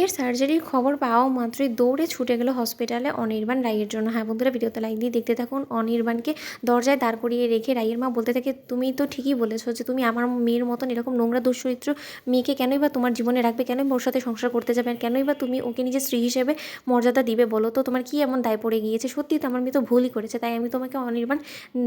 রাইয়ের সার্জারির খবর পাওয়া মাত্রই দৌড়ে ছুটে গেল হসপিটালে অনির্বাণ রাইয়ের জন্য। হ্যাঁ বন্ধুরা, ভিডিওতে লাইক দিয়ে দেখতে থাকুন। অনির্বাণকে দরজায় দাঁড় করিয়ে রেখে রাইয়ের মা বলতে থাকে, তুমি তো ঠিকই বলেছ যে তুমি আমার মেয়ের মতন এরকম নোংরা, দুশ্চরিত্র মেয়েকে কেনই বা তোমার জীবনে রাখবে? কেনই ওর সাথে সংসার করতে যাবে? আর কেনই বা তুমি ওকে নিজের স্ত্রী হিসেবে মর্যাদা দিবে বলো তো? তোমার কি এমন দায় পড়ে গিয়েছে? সত্যি তো আমার মেয়ে তো ভুলই করেছে। তাই আমি তোমাকে অনির্বাণ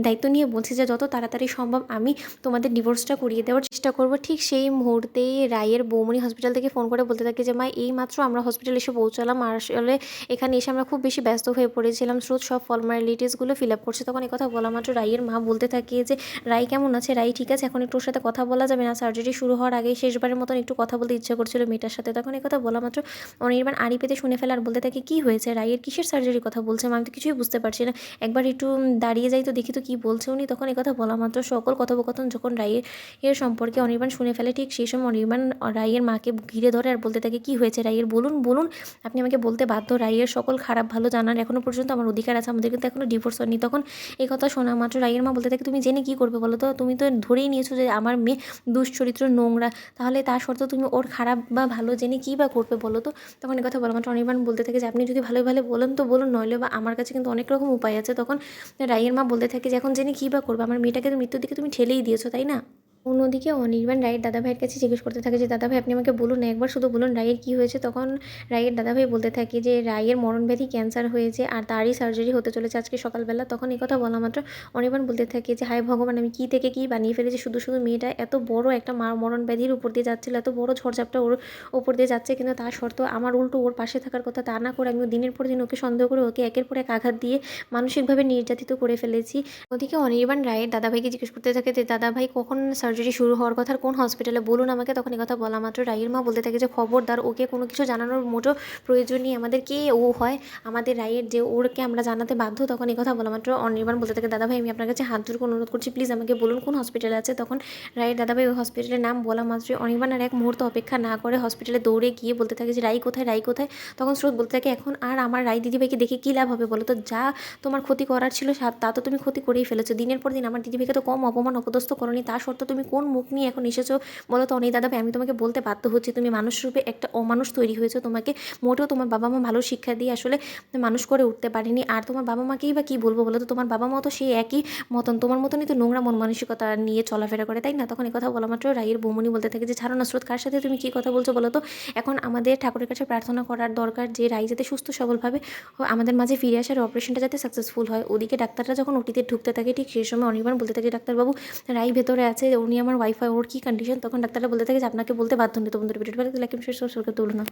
দায়িত্ব নিয়ে বলছি যে যত তাড়াতাড়ি সম্ভব আমি তোমাদের ডিভোর্সটা করিয়ে দেওয়ার চেষ্টা করব। ঠিক সেই মুহূর্তেই রায়ের বৌমনি হসপিটাল থেকে ফোন করে বলতে থাকে যে, মা, এই মাত্র আমরা হসপিটালে এসে পৌঁছালাম। আর আসলে এখানে এসে আমরা খুব বেশি ব্যস্ত হয়ে পড়েছিলাম। স্রোত সব ফর্মালিটিসগুলো ফিল আপ করছে। তখন এই কথা বলা মাত্র রাইয়ের মা বলতে থাকে যে, রাই কেমন আছে? রাই ঠিক আছে? এখন একটু ওর সাথে কথা বলা যাবে না। সার্জারি শুরু হওয়ার আগে শেষবারের মতন একটু কথা বলতে ইচ্ছা করছিল মেয়েটার সাথে। তখন এই কথা বলা মাত্র অনির্বাণ আড়ি পেতে শুনে ফেলে আর বলতে থাকে, কী হয়েছে? রাইয়ের কিসের সার্জারির কথা বলছে আমি তো কিছুই বুঝতে পারছি না। একবার একটু দাঁড়িয়ে যাই তো দেখি তো কী বলছে উনি। তখন এই কথা বলা মাত্র সকল কথোপকথন যখন রাইয়ের সম্পর্কে অনির্বাণ শুনে ফেলে, ঠিক সেই সময় অনির্বাণ রাইয়ের মাকে ঘিরে ধরে আর বলতে থাকে, কী হয়েছে রাইয়ের বলুন বলুন, আপনি আমাকে বলতে বাধ্য। রাইয়ের সকল খারাপ, ভালো জানার এখনও পর্যন্ত আমার অধিকার আছে। আমাদের কিন্তু এখনও ডিভোর্স হয়নি। তখন এই কথা শোনা মাত্র রাইয়ের মা বলতে থাকে, তুমি জেনে কী করবে বলো তো? তুমি তো ধরেই নিয়েছো যে আমার মেয়ে দুশ্চরিত্র, নোংরা। তাহলে তার সত্ত্বেও তুমি ওর খারাপ বা ভালো জেনে কী বা করবে বলো তো? তখন কথা বলা মাত্র অনির্বাণ বলতে থাকে যে, আপনি যদি ভালো ভালো বলেন তো বলুন, নইলে বা আমার কাছে কিন্তু অনেক রকম উপায় আছে। তখন রাইয়ের মা বলতে থাকে যে, এখন জেনে কী বা করবে? আমার মেয়েটাকে তো মৃত্যুর দিকে তুমি ঠেলেই দিয়েছ, তাই না? অন্যদিকে অনির্বাণ রায়ের দাদাভাইয়ের কাছে জিজ্ঞেস করতে থাকে যে, দাদাভাই, আপনি আমাকে বলুন না, একবার শুধু বলুন রায়ের কী হয়েছে? তখন রায়ের দাদাভাই বলতে থাকে যে, রায়ের মরণব্যাধি ক্যান্সার হয়েছে আর তারই সার্জারি হতে চলেছে আজকে সকালবেলা। তখন এই কথা বলা মাত্র অনির্বাণ বলতে থাকে যে, হায় ভগবান, আমি কী থেকে কী বানিয়ে ফেলেছি? শুধু শুধু মেয়েটা এত বড় একটা মা মরণ ব্যাধির উপর দিয়ে যাচ্ছিল, এত বড় ঝড়ঝাপটা ওর ওপর দিয়ে যাচ্ছে কিন্তু তা সত্ত্বেও আমার উল্টো ওর পাশে থাকার কথা তা না করে আমি দিনের পর দিন ওকে সন্দেহ করে ওকে একের পর এক আঘাত দিয়ে মানসিকভাবে নির্যাতিত করে ফেলেছি। ওদিকে অনির্বাণ রায়ের দাদাভাইকে জিজ্ঞেস করতে থাকে যে, দাদাভাই, কখন শুরু হওয়ার কথা কোন হসপিটালে বলুন আমাকে, তখন কথা বলা মাত্র রায়ের মা বলতে থাকে যে, খবরদার, ওকে কোনো কিছু জানানোর মোটো প্রয়োজন নেই আমাদের কে ও হয়? আমাদের রায়ের যে ওরকে আমরা জানাতে বাধ্য? তখন কথা বলা মাত্র অনির্বাণ বলতে থাকে, দাদাভাই, আমি আপনার কাছে হাত জোর অনুরোধ করছি প্লিজ আমাকে বলুন কোন হসপিটালে আছে? তখন রায়ের দাদাভাই ওই হসপিটালের নাম বলা মাত্রই অনির্বাণ আর এক মুহূর্ত অপেক্ষা না করে হসপিটালে দৌড়ে গিয়ে বলতে থাকে যে রাই কোথায় রাই কোথায়? তখন স্রোত বলতে থাকে, এখন আর আমার রায় দিদিভাইকে দেখে কী লাভ হবে বলো তো? যা তোমার ক্ষতি করার ছিল তা তো তুমি ক্ষতি করেই ফেলেছো। দিনের পর দিন আমার দিদিভাইকে তো কম অপমান, অপদস্থ করনি। তা সত্ত্বেও তুমি কোন মুখ নিয়ে এখন এসেছ? বলো তো অনেক দাদা ভাই, আমি তোমাকে বলতে বাধ্য হচ্ছি। তুমি মানুষ রূপে একটা অমানুষ তৈরি হয়েছো। তোমাকে মোটেও তোমার বাবা মা ভালো শিক্ষা দিয়ে আসলে মানুষ করে উঠতে পারেনি। আর তোমার বাবা মাকেই বা কী বলব বলো তো? তোমার বাবা মা তো সেই একই মতন। তোমার মতনই তো নোংরা মন মানসিকতা নিয়ে চলাফেরা করে, তাই না? তখন কথা বলা মাত্র রায়ের বৌমনি বলতে থাকে যে, ছাড়ো না স্রোত কার সাথে তুমি কী কথা বলছো বলো তো? এখন আমাদের ঠাকুরের কাছে প্রার্থনা করার দরকার যে রাই যাতে সুস্থ সবলভাবে আমাদের মাঝে ফিরে আসার অপারেশনটা যাতে সাকসেসফুল হয়। ওদিকে ডাক্তাররা যখন ওটিতে ঢুকতে থাকে, ঠিক সেই সময় অনির্বাণ বলতে থাকে, ডাক্তারবাবু রাই ভেতরে আছে, উনি আমার ওয়াইফাই ওর কী কন্ডিশন তখন ডাক্তাররা বলতে থাকে যে, আপনাকে বলতে বাধ্য নেই তো বন্ধুরা ভিডিওটা ভালো লাইক শেয়ার সাবস্ক্রাইব করতে না।